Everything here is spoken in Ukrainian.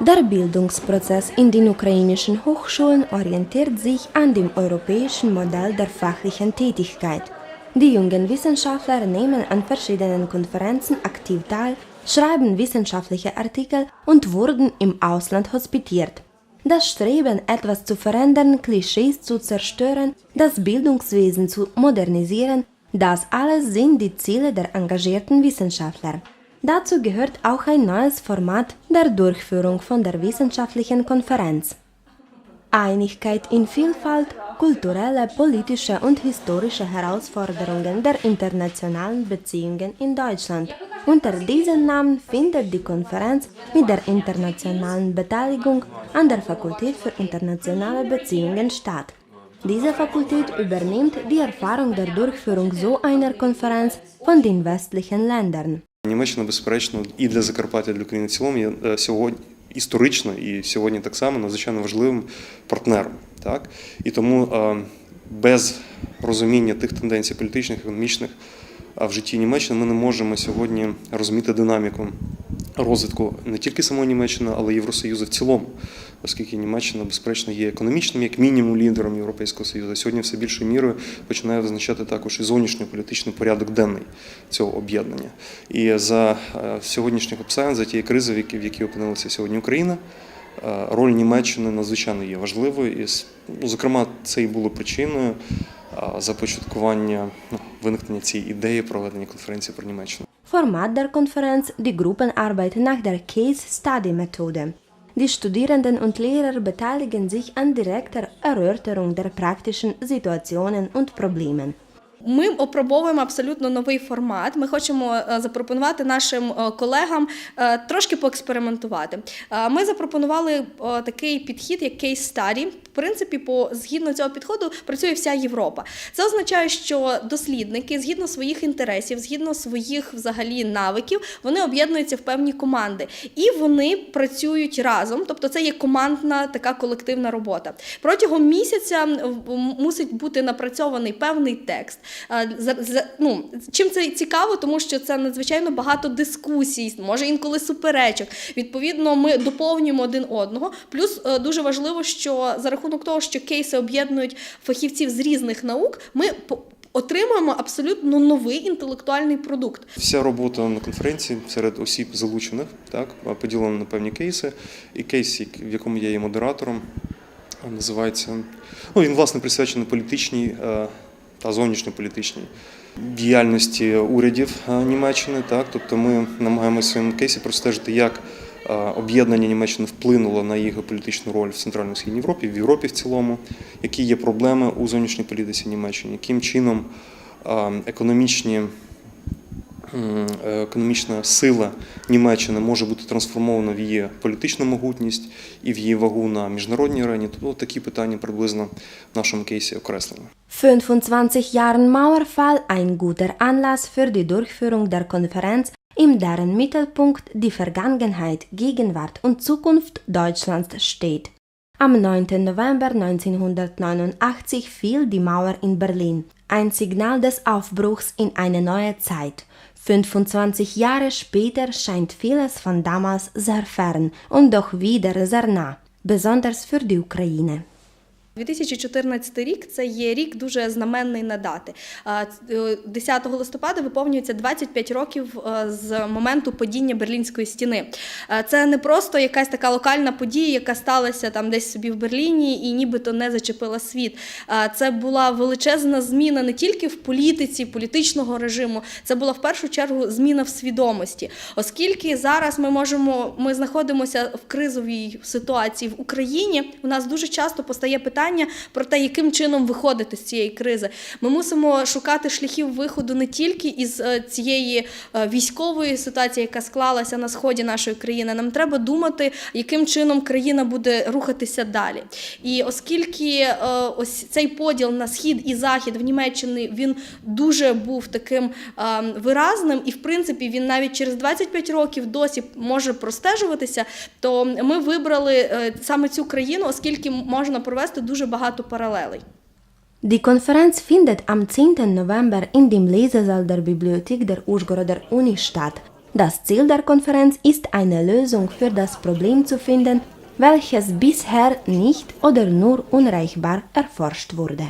Der Bildungsprozess in den ukrainischen Hochschulen orientiert sich an dem europäischen Modell der fachlichen Tätigkeit. Die jungen Wissenschaftler nehmen an verschiedenen Konferenzen aktiv teil, schreiben wissenschaftliche Artikel und wurden im Ausland hospitiert. Das Streben, etwas zu verändern, Klischees zu zerstören, das Bildungswesen zu modernisieren, das alles sind die Ziele der engagierten Wissenschaftler. Dazu gehört auch ein neues Format der Durchführung von der wissenschaftlichen Konferenz. Einigkeit in Vielfalt, kulturelle, politische und historische Herausforderungen der internationalen Beziehungen in Deutschland. Unter diesem Namen findet die Konferenz mit der internationalen Beteiligung an der Fakultät für internationale Beziehungen statt. Diese Fakultät übernimmt die Erfahrung der Durchführung so einer Konferenz von den westlichen Ländern. Німеччина, безперечно, і для Закарпаття, і для України в цілому є е, сьогодні історично і сьогодні так само надзвичайно важливим партнером. Так? І тому е, без розуміння тих тенденцій політичних, економічних в житті Німеччини ми не можемо сьогодні розуміти динаміку розвитку не тільки самої Німеччини, але й Євросоюзу в цілому, оскільки Німеччина, безперечно, є економічним, як мінімум, лідером Європейського Союзу. А Сьогодні все більшою мірою починає визначати також і зовнішньополітичний порядок денний цього об'єднання. І за е, сьогоднішніх обставин, за тієї кризи, в якій, опинилася сьогодні Україна, е, роль Німеччини надзвичайно є важливою. І, ну, зокрема, це і було причиною е, започаткування ну, виникнення цієї ідеї проведення конференції про Німеччину. Format der Konferenz die Gruppenarbeit nach der Case-Study-Methode. Die Studierenden und Lehrer beteiligen sich an direkter Erörterung der praktischen Situationen und Problemen. Ми опробовуємо абсолютно новий формат. Ми хочемо е, запропонувати нашим е, колегам е, трошки поекспериментувати. Ми запропонували такий підхід, як case study. В принципі, по згідно цього підходу працює вся Європа. Це означає, що дослідники згідно своїх інтересів, згідно своїх взагалі навиків, вони об'єднуються в певні команди і вони працюють разом. Тобто, це є командна така колективна робота. Протягом місяця мусить бути напрацьований певний текст. Е, за- ну, чим це цікаво, тому що це надзвичайно багато дискусій, може інколи суперечок. Відповідно, ми доповнюємо один одного. Плюс е, дуже важливо, що за рахунок того, що кейси об'єднують фахівців з різних наук, ми отримуємо абсолютно новий інтелектуальний продукт. Вся робота на конференції серед осіб залучених, так, поділена на певні кейси. І кейс, в якому я є модератором, називається. Ну, він, власне, присвячений політичній е, та зовнішньополітичній діяльності урядів е, Німеччини. Так, тобто ми намагаємося в своєму кейсі простежити, як е, об'єднання Німеччини вплинуло на її політичну роль в Центральній Східній Європі, в Європі в цілому, які є проблеми у зовнішній політиці Німеччини, яким чином е, економічні економічна сила Німеччини може бути трансформована в її політичну могутність і в її вагу на міжнародній арені. Тобто такі питання приблизно в нашому кейсі окреслені. 25 Jahren Mauerfall ein guter Anlass für die Durchführung der Konferenz, in deren Mittelpunkt die Vergangenheit, Gegenwart und Zukunft Deutschlands steht. Am 9. November 1989 fiel die Mauer in Berlin, ein Signal des Aufbruchs in eine neue Zeit. 25 Jahre später scheint vieles von damals sehr fern und doch wieder sehr nah, besonders für die Ukraine. 2014 рік це є рік дуже знаменний на дати. Е, 10 листопада виповнюється 25 років е, з моменту падіння Берлінської стіни. Е, Це не просто якась така локальна подія, яка сталася там десь собі в Берліні і нібито не зачепила світ. Це була величезна зміна не тільки в політиці, політичного режиму, це була в першу чергу зміна в свідомості, оскільки зараз ми можемо, ми знаходимося в кризовій ситуації в Україні. У нас дуже часто постає питання про те, яким чином виходити з цієї кризи. Ми мусимо шукати шляхів виходу не тільки із е, цієї е, військової ситуації, яка склалася на сході нашої країни. Нам треба думати, яким чином країна буде рухатися далі. І оскільки е, ось цей поділ на схід і захід в Німеччині він дуже був таким виразним, і в принципі він навіть через 25 років досі може простежуватися, то ми вибрали саме цю країну, оскільки можна провести дуже багато паралелей. Die Konferenz findet am 10. November in dem Lesesaal der Bibliothek der Užgoroder Uni statt. Das Ziel der Konferenz ist, eine Lösung für das Problem zu finden, welches bisher nicht oder nur unreichbar erforscht wurde.